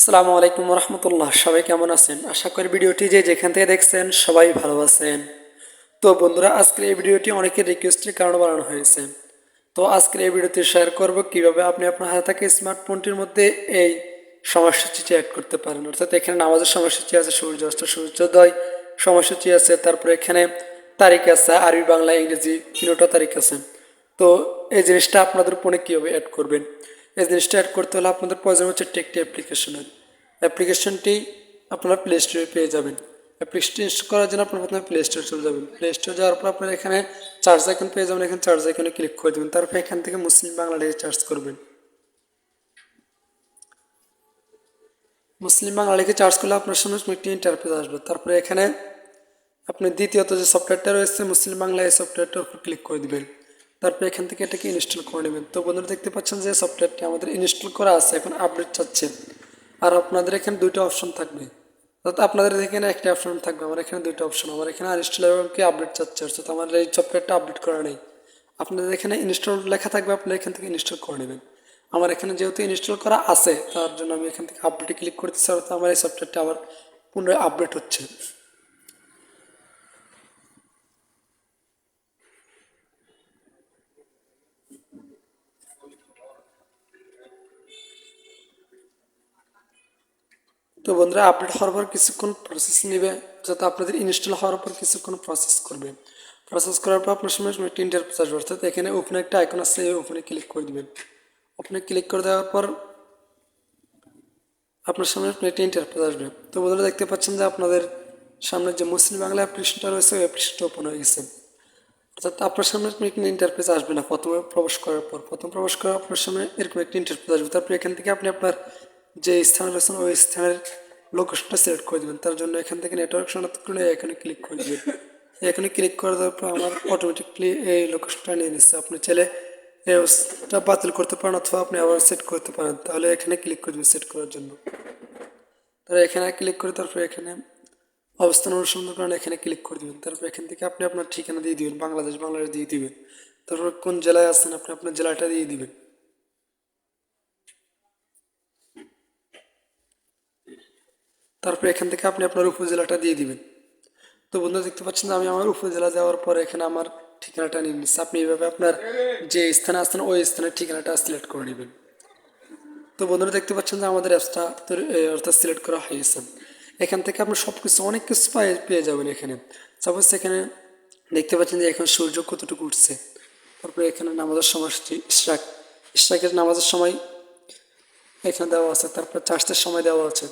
আসসালামু আলাইকুম রহমতুল্লাহ সবাই কেমন আছেন? আশা করি ভিডিওটি যে যেখান থেকে দেখছেন সবাই ভালো আছেন। তো বন্ধুরা, আজকের এই ভিডিওটি অনেকের রিকোয়েস্টের কারণে বানানো হয়েছে। তো আজকের এই ভিডিওতে শেয়ার করব কীভাবে আপনি আপনার হাতে থাকা স্মার্টফোনটির মধ্যে এই সময়সূচিটি অ্যাড করতে পারেন। অর্থাৎ এখানে নামাজের সময়সূচি আছে, সূর্য সূর্যাস্ত সূর্যোদয় সময়সূচি আছে, তারপরে এখানে তারিখ আছে, আরবি, বাংলা, ইংরেজি, তিনটা তারিখ আছে। তো এই জিনিসটা আপনাদের ফোনে কীভাবে অ্যাড করবেন? এই জিনিসটা অ্যাড করতে হলে আপনাদের প্রয়োজন হচ্ছে একটি অ্যাপ্লিকেশনের অ্যাপ্লিকেশনটি আপনারা প্লে স্টোরে পেয়ে যাবেন। অ্যাপ্লিকেশনটি ইনস্টল করার জন্য আপনার প্রথমে প্লে স্টোরে চলে যাবেন। প্লে স্টোরে যাওয়ার পর আপনারা এখানে চার্জ আইকন পেয়ে যাবেন। এখানে চার্জ আইকনে ক্লিক করে দেবেন। তারপর এখান থেকে মুসলিম বাংলাদেশে চার্জ করবেন। মুসলিম বাংলা লিখে চার্জ করলে আপনার সামনে একটি ইন্টারফেস আসবে। তারপরে এখানে আপনি দ্বিতীয়ত যে সফটওয়্যারটা রয়েছে মুসলিম বাংলা এই সফটওয়্যারটার উপর ক্লিক করে দিবেন। তারপরে এখান থেকে এটাকে ইনস্টল করে নেবেন। তো বন্ধুরা দেখতে পাচ্ছেন যে সফটওয়্যারটি আমাদের ইনস্টল করা আছে, এখন আপডেট চাচ্ছে। আর আপনাদের এখানে দুইটা অপশন থাকবে। অর্থাৎ আপনাদের এখানে একটা অপশন থাকবে, আমার এখানে দুইটা অপশন আমার এখানে আনইনস্টল কি আপডেট চাচ্ছে, অর্থাৎ আমার এই সফটওয়্যারটা আপডেট করা নেই। আপনাদের এখানে ইনস্টল লেখা থাকবে, আপনারা এখান থেকে ইনস্টল করে নেবেন। আমার এখানে যেহেতু ইনস্টল করা আছে, তার জন্য আমি এখান থেকে আপডেটে ক্লিক করতেছি, অর্থাৎ আমার এই সফটওয়্যারটা আবার পুনরায় আপডেট হচ্ছে। তো বন্ধুরা আপডেট হওয়ার পর কিছুক্ষণ প্রসেস নেবে, যাতে আপনাদের ইনস্টল হওয়ার পর কিছুক্ষণ প্রসেস করবে। প্রসেস করার পর আপনার সময় একটি ইন্টারফেস আসবে, অর্থাৎ এখানে ওপেনে একটা আইকন এই ওপেনে ক্লিক করে দেবেন। ওপেনে ক্লিক করে দেওয়ার পর আপনার সামনে একটি ইন্টারফেস আসবে। তো বন্ধুরা, দেখতে পাচ্ছেন যে আপনাদের সামনে যে মুসলিম বাংলা অ্যাপ্লিকেশনটা রয়েছে, ওই অ্যাপ্লিকেশনটা ওপেন হয়ে গেছে। অর্থাৎ আপনার সামনে এরকম একটি ইন্টারফেস আসবে না, প্রথমে প্রবেশ করার পর। প্রথম প্রবেশ করার আপনার সামনে এরকম একটি ইন্টারফেস আসবে। তারপরে এখান থেকে আপনি আপনার যে স্থানে রয়েছেন ওই স্থানের লোকেশনটা সিলেক্ট করে দেবেন। তার জন্য এখান থেকে নেটওয়ার্ক শনাক্ত করে এখানে ক্লিক করে দেবেন। এখানে ক্লিক করে দেওয়ার পর আমার অটোমেটিকলি এই লোকেশনটা নিয়ে নিচ্ছে। আপনি চাইলে এটা বাতিল করতে পারেন অথবা আপনি আবার সেট করতে পারেন। তাহলে এখানে ক্লিক করে দেবেন সেট করার জন্য। তাহলে এখানে ক্লিক করে তারপরে এখানে অবস্থান অনুসন্ধান করেন, এখানে ক্লিক করে দেবেন। তারপর এখান থেকে আপনি আপনার ঠিকানা দিয়ে দিবেন, বাংলাদেশ বাংলাদেশ দিয়ে দিবেন। তারপর কোন জেলায় আছেন আপনি আপনার জেলাটা দিয়ে দিবেন। তারপর এখান থেকে আপনি আপনার উপজেলাটা দিয়ে দিবেন। তো বন্ধু দেখতে পাচ্ছেন আমি আমার উপজেলা যাওয়ার পর এখানে আমার ঠিকানাটা নিয়ে নিচ্ছি। আপনি এইভাবে আপনার যে স্থানে আসছেন, ওই স্থানের ঠিকানাটা সিলেক্ট করে নেবেন। তো বন্ধুরা, দেখতে পাচ্ছেন যে আমাদের অ্যাপসটা অর্থাৎ সিলেক্ট করা হয়েছে। এখান থেকে আপনি সব কিছু অনেক কিছু পেয়ে যাবেন এখানে। সাপোজ এখানে দেখতে পাচ্ছেন যে এখন সূর্য কতটুকু উঠছে। তারপরে এখানে নামাজের সময়সূচি স্ট্রাক স্ট্রাকের নামাজের সময় এখানে দেওয়া আছে। তারপর চার্জের সময় দেওয়া আছে।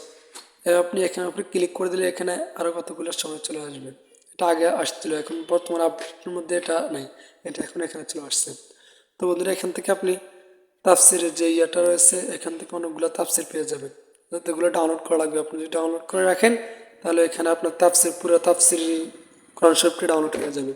আপনি এখানে আপনি ক্লিক করে দিলে এখানে আরও কতগুলো সময় চলে আসবে। এটা আগে আসছিল, এখন বর্তমান আপডেটের মধ্যে এটা নেই, এটা এখন এখানে চলে আসছে। তো বন্ধুরা, এখান থেকে আপনি তাফসিরের যে ইয়েটা রয়েছে, এখান থেকে অনেকগুলো তাফসির পেয়ে যাবেন। এগুলো ডাউনলোড করা লাগবে, আপনি যদি ডাউনলোড করে রাখেন, তাহলে এখানে আপনার তাফসির, পুরো তাফসির কনসেপ্টটি ডাউনলোড হয়ে যাবে।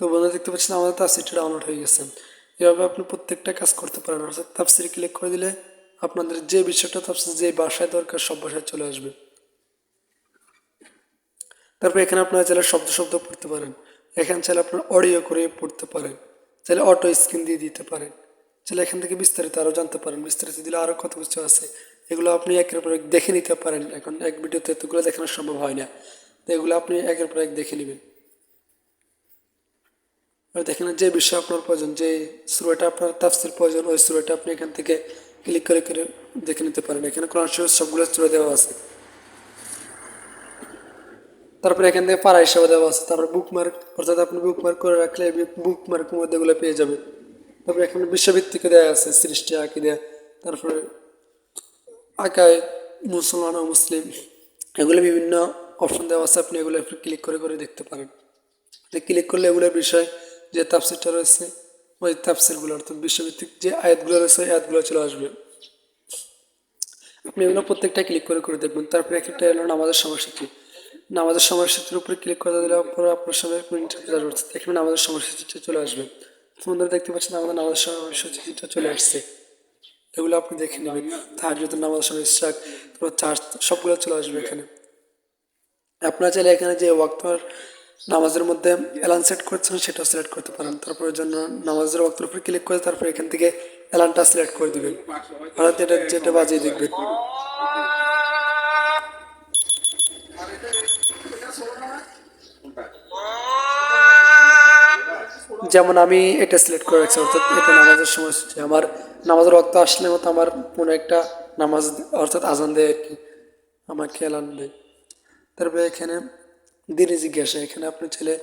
তো বন্ধু দেখতে পাচ্ছেন আমাদের তাফসিরটা ডাউনলোড হয়ে গেছে। এভাবে আপনি প্রত্যেকটা কাজ করতে পারেন। অর্থাৎ তাফসির ক্লিক করে দিলে আপনাদের যে বিষয়টা তাফসির, যে বাসায় দরকার সব বাসায় চলে আসবে। তারপর এখানে আপনারা চাইলে শব্দ শব্দ পড়তে পারেন। এখানে চাইলে আপনার অডিও করে পড়তে পারেন। চাইলে অটো স্ক্রিন দিয়ে দিতে পারেন। চাইলে এখান থেকে বিস্তারিত আরও জানতে পারেন। বিস্তারিত দিলে আরও কত কিছু আছে। এগুলো আপনি একের পর এক দেখে নিতে পারেন। এখন এক ভিডিওতে এতগুলো দেখানো সম্ভব হয় না। তো এগুলো আপনি একের পর এক দেখে নেবেন। দেখেন যে বিষয় আপনার প্রয়োজন, যে সুরোটা আপনার তাফসির প্রয়োজন, ওই সুরোটা আপনি এখান থেকে ক্লিক করে করে দেখে নিতে পারেন। এখানে কোরআন শরীফ সবগুলো সুরে দেওয়া আছে। তারপরে এখান থেকে পাড়া হিসাবে দেওয়া আছে। তারপর বুক মার্ক অর্থাৎ আপনি বুক মার্ক করে রাখলে বুক মার্কের মধ্যে এগুলো পেয়ে যাবেন। তারপরে এখানে বিশ্বভিত্তিকে দেওয়া আছে, সৃষ্টি আঁকি দেয়া তারপরে আঁকায় মুসলমান ও মুসলিম, এগুলো বিভিন্ন অপশন দেওয়া আছে। আপনি এগুলো ক্লিক করে করে দেখতে পারেন। ক্লিক করলে এগুলোর বিষয় যে তাফসিরটা রয়েছে, ওই তাফসিরগুলো অর্থাৎ বিশ্বভিত্তিক যে আয়াতগুলো রয়েছে, ওই আয়াতগুলো চলে আসবে। আপনি এগুলো প্রত্যেকটা ক্লিক করে করে দেখবেন। তারপরে একটা এলো নামাজের সময়সূচি। নামাজের সময়সূচির উপরে ক্লিক করে দিলে পরে আপনার সামনে ইন্টারফেস আসবে এখানে নামাজের সময়সূচিটা চলে আসবে। বন্ধুরা দেখতে পাচ্ছেন আমাদের নামাজের সময়সূচিটা চলে আসছে। এগুলো আপনি দেখে নেবেন। তাহার যদি নামাজের সময় ইস্টাক তারপর চার্জ, সবগুলো চলে আসবে এখানে। আপনারা চাইলে এখানে যে ওয়াক্তর নামাজের মধ্যে অ্যালার্ম সেট করছেন সেটাও সিলেক্ট করতে পারেন। তারপরে জন্য নামাজের ওয়াক্তের উপর ক্লিক করে তারপর এখান থেকে অ্যালার্মটা সিলেক্ট করে দিবেন। অর্থাৎ এটা যেটা বাজিয়ে দেখবেন যেমন আমি এটা সিলেক্ট করে রাখছি, অর্থাৎ এটা নামাজের সময়সূচি আমার নামাজের রক্ত আসলে মতো আমার কোনো একটা নামাজ, অর্থাৎ আজান দেয় আর কি। আমাকে অ্যালার্ম দেয়। তারপরে এখানে দিনে জিজ্ঞাসা, এখানে আপনি ছেলে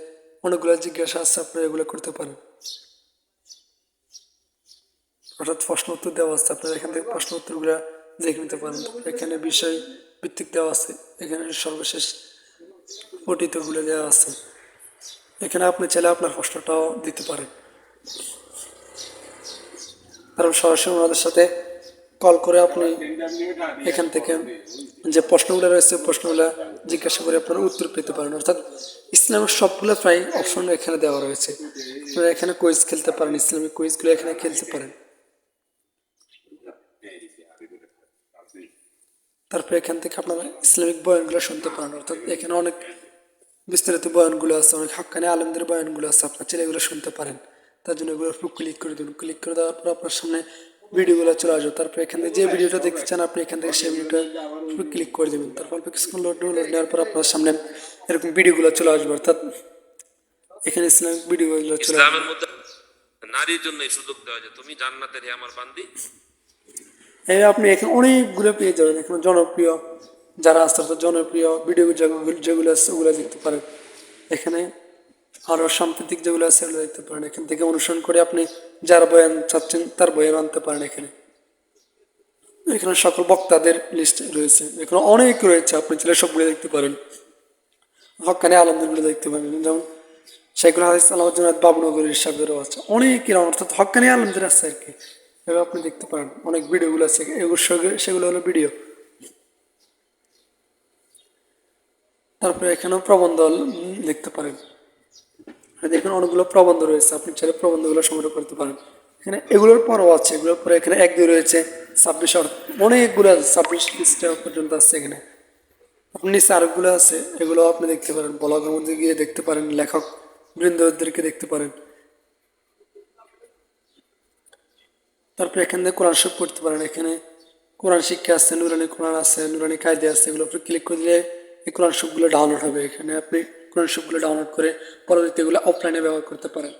অনেকগুলো জিজ্ঞাসা আছে আপনি এগুলো করতে পারেন। অর্থাৎ প্রশ্ন উত্তর দেওয়া আছে, আপনার এখান থেকে প্রশ্ন উত্তরগুলো দেখে নিতে পারেন। এখানে বিষয় ভিত্তিক দেওয়া আছে, এখানে সর্বশেষ পঠিতগুলো দেওয়া আছে। এখানে আপনি চাইলে আপনার প্রশ্নটাও দিতে পারেন। কারণ সরাসরি ওনাদের সাথে কল করে আপনি এখান থেকে যে প্রশ্নগুলো রয়েছে, প্রশ্নগুলো জিজ্ঞাসা করে আপনারা উত্তর পেতে পারেন। অর্থাৎ ইসলামের সবগুলো প্রায় অপশন এখানে দেওয়া রয়েছে। আপনারা এখানে কুইজ খেলতে পারেন ইসলামিক কুইজগুলো এখানে খেলতে পারেন। তারপরে এখান থেকে আপনারা ইসলামিক বয়ানগুলো শুনতে পারেন। অর্থাৎ এখানে অনেক বিস্তারিত বয়ানগুলো আছে, অনেক হাক্কানি আলমদের বয়ানগুলো আছে, আপনার ছেলে এগুলো শুনতে পারেন। তার জন্য এগুলো একটু ক্লিক করে দিন। ক্লিক করে দেওয়ার পর আপনার সামনে ভিডিওগুলো চলে আসবে। তারপর এখান থেকে যে ভিডিওটা দেখতে চান আপনি এখান থেকে সেই ভিডিওটা ক্লিক করে দেবেন। তারপর অল্প কিছুক্ষণ লোড লোড নেওয়ার পর আপনার সামনে এরকম ভিডিওগুলো চলে আসবে। অর্থাৎ এখানে ইসলামিক ভিডিওগুলো চলে আসবে। ইসলামের মধ্যে নারীর জন্য এই সুযোগ দেওয়া যায়। তুমি জান্নাতের হে আমার বান্দি। এই আপনি এখানে অনেকগুলো পেয়ে যাবেন। এখানে জনপ্রিয় যারা আস্তে আস্তে জনপ্রিয় ভিডিও যেগুলো আছে ওগুলো দেখতে পারেন। এখানে আরও সাম্প্রতিক যেগুলো আছে সেগুলো দেখতে পারেন। এখান থেকে অনুসরণ করে আপনি যার বয়ান চাচ্ছেন, তার বয়ান আনতে পারেন এখানে। এখানে সকল বক্তাদের লিস্ট রয়েছে। এখানে অনেক রয়েছে, আপনি চাইলে সবগুলো দেখতে পারেন। হকানে আলমদুল্লাহ দেখতে পারেন। যেমন শেখুল হাদিস আলামুদ্দিন বাবুনগর হিসাবেরও আছে। অনেক এরকম অর্থাৎ হকানি আলমদের আছে আর কি। আপনি দেখতে পারেন। অনেক ভিডিওগুলো আছে। এগুলো সেগুলো- হলো ভিডিও। তারপরে এখানেও প্রবন্ধ দেখতে পারেন। দেখুন অনেকগুলো প্রবন্ধ রয়েছে, আপনি চাইলে প্রবন্ধগুলো সংগ্রহ করতে পারেন। এখানে এগুলোর পরও আছে, এগুলোর পরে এখানে এক, দুই রয়েছে, ছাব্বিশ অনেকগুলো আছে, ছাব্বিশ খ্রিস্টা পর্যন্ত আছে এখানে। আপনি নিচে আছে, এগুলো আপনি দেখতে পারেন ব্লগের মধ্যে গিয়ে দেখতে পারেন, লেখক বৃন্দদেরকে দেখতে পারেন। তারপরে এখান থেকে কোরআন শরীফ পড়তে পারেন, এখানে কোরআন শিক্ষা আছে, নুরানি কোরআন আছে, নুরানি কায়দে আছে, এগুলো আপনি ক্লিক করে দিলে এই কোরআন শরীফগুলো ডাউনলোড হবে। এখানে আপনি কোরআন শরীফগুলো ডাউনলোড করে পরবর্তী এগুলো অফলাইনে ব্যবহার করতে পারেন।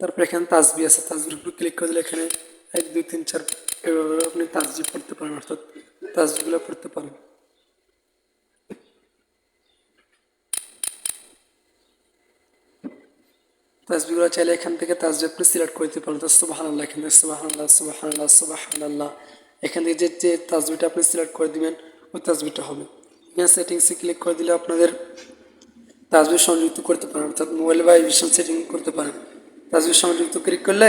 তারপরে এখানে তাজবি আছে, তাজবির উপর ক্লিক করে দিলে এখানে এক, দুই, তিন, চার, এভাবে আপনি তাজবি পড়তে পারেন, অর্থাৎ তাজবিগুলো পড়তে পারেন। তাজবিগুলো চাইলে এখান থেকে তাজবি আপনি সিলেক্ট করতে পারেন তো সুবাহান আল্লাহ এখান থেকে সুবাহান আল্লাহ সুবাহান আল্লাহ সুবাহান আল্লাহ এখান থেকে যে যে তাজবিটা আপনি সিলেক্ট করে দিবেন ওই তাজবিটা হবে এখানে সেটিংসে ক্লিক করে দিলে আপনাদের তাজবির সংযুক্ত করতে পারেন, অর্থাৎ মোবাইল বা ভিশন সেটিং করতে পারেন। তাজবির সংযুক্ত ক্লিক করলে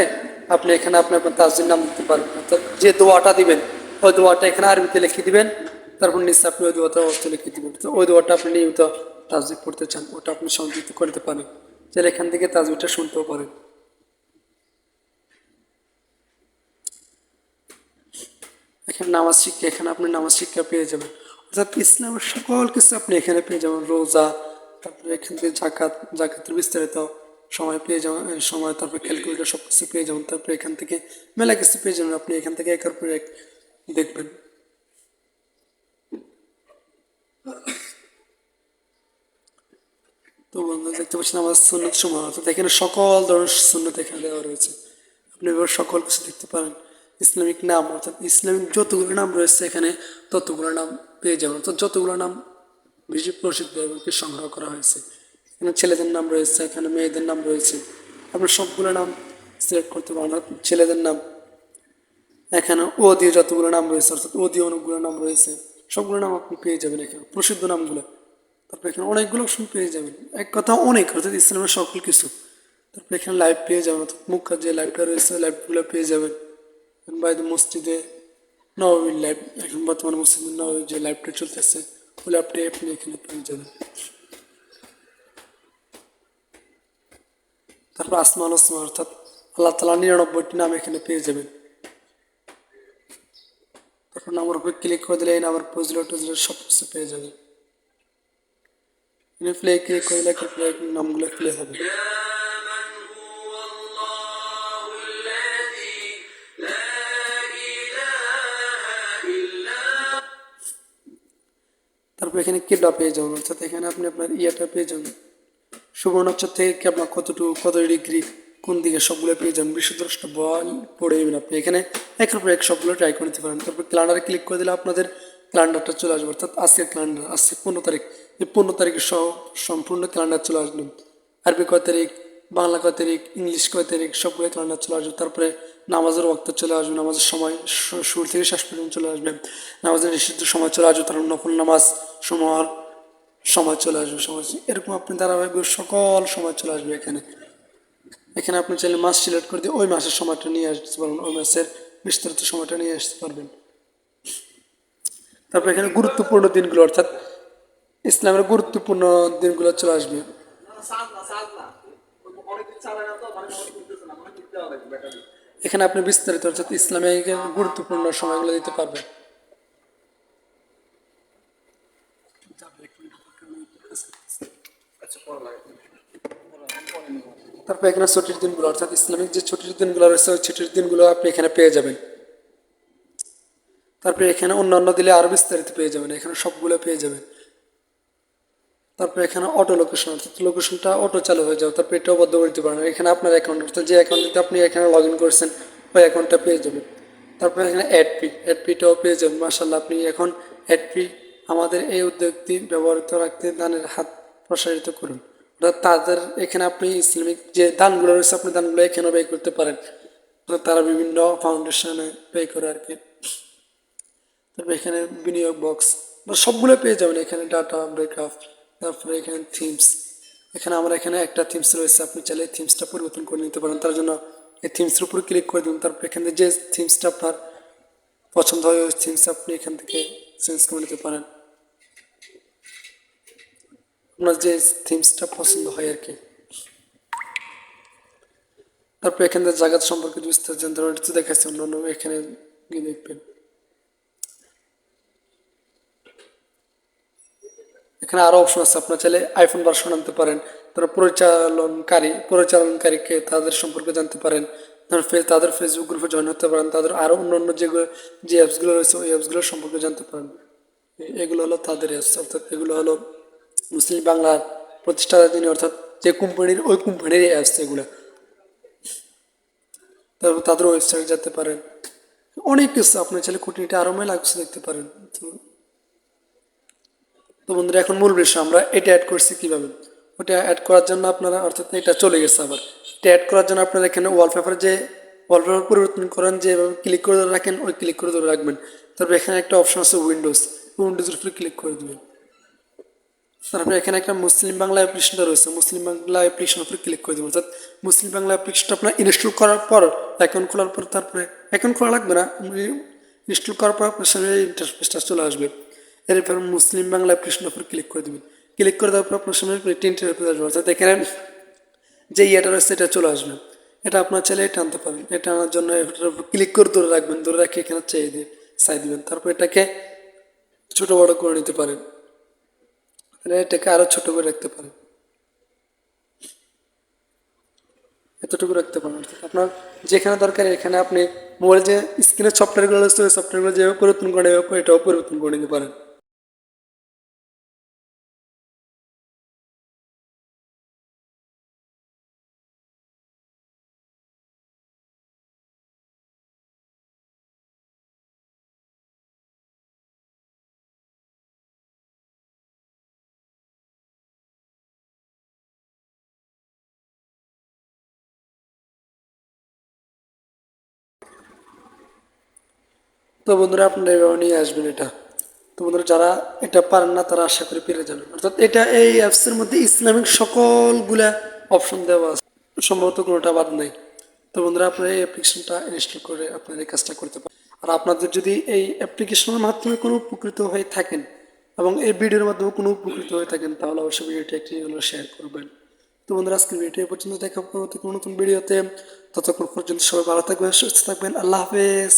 আপনি এখানে আপনার আপনার তাজবির নাম দিতে পারবেন। অর্থাৎ যে দোয়াটা দিবেন, ওই দোয়াটা এখানে আরবিতে লিখে দিবেন, তারপর নিশ্চয় আপনি ওই দোয়াটা অর্থ লিখে দিবেন। তো ওই দোয়াটা আপনি নিয়মিত তাজবির পড়তে চান, ওটা আপনি সংযুক্ত করতে পারেন। তাহলে এখান থেকে তাজবিরটা শুনতেও পারেন। এখানে নামাজ শিক্ষা এখানে আপনি নামাজ শিক্ষা পেয়ে যাবেন। অর্থাৎ ইসলামের সকল কিছু আপনি এখানে পেয়ে যাবেন। রোজা, তারপরে এখান থেকে জাকাত জাকাতের বিস্তারিত সময় পেয়ে যাবেন সময়, তারপরে ক্যালকুলেটার সব কিছু পেয়ে যাবেন। তারপরে এখান থেকে মেলা কিছু পেয়ে যাবেন। আপনি এখান থেকে একের পর এক দেখবেন। তো বন্ধু দেখতে পাচ্ছেন আমার সুন্নত সময় অর্থাৎ এখানে সকল ধরনের সুন্নত এখানে দেওয়া রয়েছে। আপনি এবার সকল কিছু দেখতে পারেন। ইসলামিক নাম, অর্থাৎ ইসলামিক যতগুলো নাম রয়েছে এখানে, ততগুলো নাম পেয়ে যাবেন। অর্থাৎ যতগুলো নাম বেশি প্রসিদ্ধ এবং কি সংগ্রহ করা হয়েছে। এখানে ছেলেদের নাম রয়েছে, এখানে মেয়েদের নাম রয়েছে। আপনার সবগুলো নাম সিলেক্ট করতে পারেন ছেলেদের নাম। এখানে ও দিয়ে যতগুলো নাম রয়েছে, অর্থাৎ ও দিয়ে অনেকগুলো নাম রয়েছে, সবগুলো নাম আপনি পেয়ে যাবেন এখানে, প্রসিদ্ধ নামগুলো। তারপরে এখানে অনেকগুলো অপশন পেয়ে যাবেন। এক কথা অনেক, অর্থাৎ ইসলামের সকল কিছু। তারপরে এখানে লাইভ পেয়ে যাবেন, অর্থাৎ মুখার যে লাইভটা রয়েছে লাইভগুলো পেয়ে যাবেন। বাইরে মসজিদে নবমীর লাইভ এখন বর্তমানে মসজিদে নবমীর যে লাইভটা চলতেছে, ওই লাইভটাই আপনি এখানে পেয়ে যাবেন। তারপর আসমান ওসমা অর্থাৎ আল্লাহ তালা নিরানব্বইটি নাম এখানে পেয়ে যাবেন। তারপর নামের উপরে ক্লিক করে দিলে এই নামের পজলো টজলো সব কিছু পেয়ে যাবে প্লে ক্লিক করে দিলে নামগুলো প্লে হবে। তারপর এখানে কেবলা পেয়ে যাবেন, অর্থাৎ এখানে আপনি আপনার ইয়েটা পেয়ে যাবেন। সুবর্ণাক্ষর থেকে কেবলা কতটুকু, কত ডিগ্রি, কোন দিকে সবগুলো পেয়ে যাবেন? বিশুদ্ধ বল পড়ে যাবেন আপনি। এখানে একের পর এক সবগুলো ট্রাই করে নিতে পারেন। তারপর ক্যালেন্ডারে ক্লিক করে দিলে আপনাদের ক্যালেন্ডারটা চলে আসবে, অর্থাৎ আজকের ক্যালেন্ডার আজকে পনেরো তারিখ। এই পনেরো তারিখে সহ সম্পূর্ণ ক্যালেন্ডার চলে আসবে। আরবি কয় তারিখ, বাংলা কয় তারিখ, ইংলিশ কয় তারিখ, সবগুলো ক্যালেন্ডার চলে আসবে। তারপরে নামাজের ওয়াক্ত চলে আসবে, নামাজের সময় শুরু থেকে শেষ পর্যন্ত চলে আসবে। নামাজের নিষিদ্ধ সময় চলে আসবে তারপর নফল নামাজ সময় সময় চলে আসবে, সময় এরকম আপনি ধারাবাহিক সকল সময় চলে আসবে এখানে। এখানে আপনি চাইলে মাস সিলেক্ট করে দিয়ে ওই মাসের সময়টা নিয়ে আসতে পারবেন, ওই মাসের বিস্তারিত সময়টা নিয়ে আসতে পারবেন। তারপর এখানে গুরুত্বপূর্ণ দিনগুলো, অর্থাৎ ইসলামের গুরুত্বপূর্ণ দিনগুলো চলে আসবে। এখানে আপনি বিস্তারিত অর্থাৎ ইসলামে গুরুত্বপূর্ণ সময়গুলো দিতে পারবেন। তারপর এখানে ছুটির দিনগুলো, অর্থাৎ ইসলামিক যে ছুটির দিনগুলো রয়েছে, ওই ছুটির দিনগুলো আপনি এখানে পেয়ে যাবেন। তারপরে এখানে অন্যান্য দিলে আরও বিস্তারিত পেয়ে যাবেন, এখানে সবগুলো পেয়ে যাবেন। তারপরে এখানে অটো লোকেশন অর্থাৎ লোকেশনটা অটো চালু হয়ে যাবে, তারপরে এটাও বদ্ধ করে দিতে পারেন এখানে আপনার অ্যাকাউন্ট অর্থাৎ যে অ্যাকাউন্টে আপনি এখানে লগ ইন করছেন, ওই অ্যাকাউন্টটা পেয়ে যাবেন। তারপরে এখানে অ্যাড পি অ্যাড পিটাও পেয়ে যাবেন। মার্শাল্লাহ আপনি এখন অ্যাড পি আমাদের এই উদ্যোগটি ব্যবহৃত রাখতে দানের হাত প্রসারিত করুন। অর্থাৎ তাদের এখানে আপনি ইসলামিক যে দানগুলো রয়েছে, আপনি দানগুলো এখানেও ব্যয় করতে পারেন। তারা বিভিন্ন ফাউন্ডেশনে ব্যয় করে আর কি। তারপরে এখানে বিনিয়োগ বক্স সবগুলো পেয়ে যাবেন এখানে ডাটা ব্রেকআপ তারপরে এখানে থিমস এখানে আমরা এখানে একটা থিমস রয়েছে, আপনি চাইলে থিমসটা পরিবর্তন করে নিতে পারেন। তার জন্য এই থিমসের উপর ক্লিক করে দিন, তারপর এখানে যে থিমসটা আপনার পছন্দ হয়, ওই থিমস আপনি এখান থেকে চেঞ্জ করে নিতে পারেন। আপনার যে থিমসটা পছন্দ হয় আর কি। তারপর এখানে জায়গা সম্পর্কে বিস্তারিত জানতে দেখাচ্ছে, অন্য অন্য এখানে গিয়ে দেখবেন। এখানে আরও অপশন আছে। আপনার চাইলে আইফোন ভার্সন আনতে পারেন। তারপর পরিচালনকারী, পরিচালনকারীকে তাদের সম্পর্কে জানতে পারেন। তাদের ফেসবুক গ্রুপে জয়েন হতে পারেন। তাদের আরও অন্য অন্য যেগুলো যে অ্যাপসগুলো রয়েছে, ওই অ্যাপসগুলো সম্পর্কে জানতে পারেন। এগুলো হলো তাদের অ্যাপস অর্থাৎ এগুলো হলো মুসলিম বাংলার প্রতিষ্ঠাতা যিনি, অর্থাৎ যে কোম্পানির ওই কোম্পানির অ্যাপস এগুলো। তারপর তাদের ওয়েবসাইট যেতে পারেন। অনেক কিছু। আপনার চাইলে খুঁটিনিটা আরও মেলা কিছু দেখতে পারেন। তো তো বন্ধুরা, এখন মূল বিষয়, আমরা এটা অ্যাড করছি কীভাবে? ওটা অ্যাড করার জন্য আপনারা, অর্থাৎ এটা চলে গেছে আবার। এটা অ্যাড করার জন্য আপনারা এখানে ওয়ালপেপার যে ওয়ালপেপার পরিবর্তন করেন যে ক্লিক করে ধরে রাখেন, ওই ক্লিক করে ধরে রাখবেন। তারপর এখানে একটা অপশন আছে উইন্ডোজ উইন্ডোজের উপরে ক্লিক করে দেবেন। তারপরে এখানে একটা মুসলিম বাংলা অ্যাপ্লিকেশনটা রয়েছে, মুসলিম বাংলা অ্যাপ্লিকেশন উপরে ক্লিক করে দেবেন। অর্থাৎ মুসলিম বাংলা অ্যাপ্লিকেশনটা আপনার ইনস্টল করার পর অ্যাকাউন্ট খোলার পর তারপরে অ্যাকাউন্ট খোলা লাগবে না ইনস্টল করার পর আপনার সামনে ইন্টারফেসটা চলে আসবে। এরপর মুসলিম বাংলা অ্যাপ্লিকেশনের উপর ক্লিক করে দেবেন। ক্লিক করে দেওয়ার পর আপনার সামনে একটি ইন্টারফেস আসবে। অর্থাৎ এখানে যে ইয়েটা রয়েছে, এটা চলে আসবে। এটা আপনার এটা আনতে পারেন। এটা আনার জন্য এটার উপর ক্লিক করে ধরে রাখবেন। ধরে রাখে এখানে চাই দিয়ে চাই দিবেন। তারপর এটাকে ছোট বড় করে নিতে পারেন। এটাকে আরও ছোট করে রাখতে পারেন। এতটুকু রাখতে পারেন। অর্থাৎ আপনার যেখানে দরকার এখানে আপনি মোবাইল যে স্ক্রিনের সফটওয়্যারগুলো রয়েছে, ওই সফটওয়্যারগুলো যেভাবে পরিবর্তন করে এভাবে এটাও পরিবর্তন করে নিতে পারেন। তো বন্ধুরা আপনারা এভাবে নিয়ে আসবেন এটা। তো বন্ধুরা, যারা এটা পারেন না, তারা আশা করি পেরে যাবেন। অর্থাৎ এটা এই অ্যাপসের মধ্যে ইসলামিক সকলগুলা অপশন দেওয়া আছে। সম্ভবত কোনোটা বাদ নেই। তো বন্ধুরা, আপনারা এই অ্যাপ্লিকেশনটা ইনস্টল করে আপনারা এই কাজটা করতে পারেন। আর আপনাদের যদি এই অ্যাপ্লিকেশনের মাধ্যমে কোনো উপকৃত হয়ে থাকেন এবং এই ভিডিওর মাধ্যমে কোনো উপকৃত হয়ে থাকেন, তাহলে অবশ্যই ভিডিওটি একটি হলো শেয়ার করবেন। তো বন্ধুরা, আজকের ভিডিও পর্যন্ত দেখা কোনো নতুন ভিডিওতে ততক্ষণ পর্যন্ত সবাই ভালো থাকবেন, সুস্থ থাকবেন। আল্লাহ হাফেজ।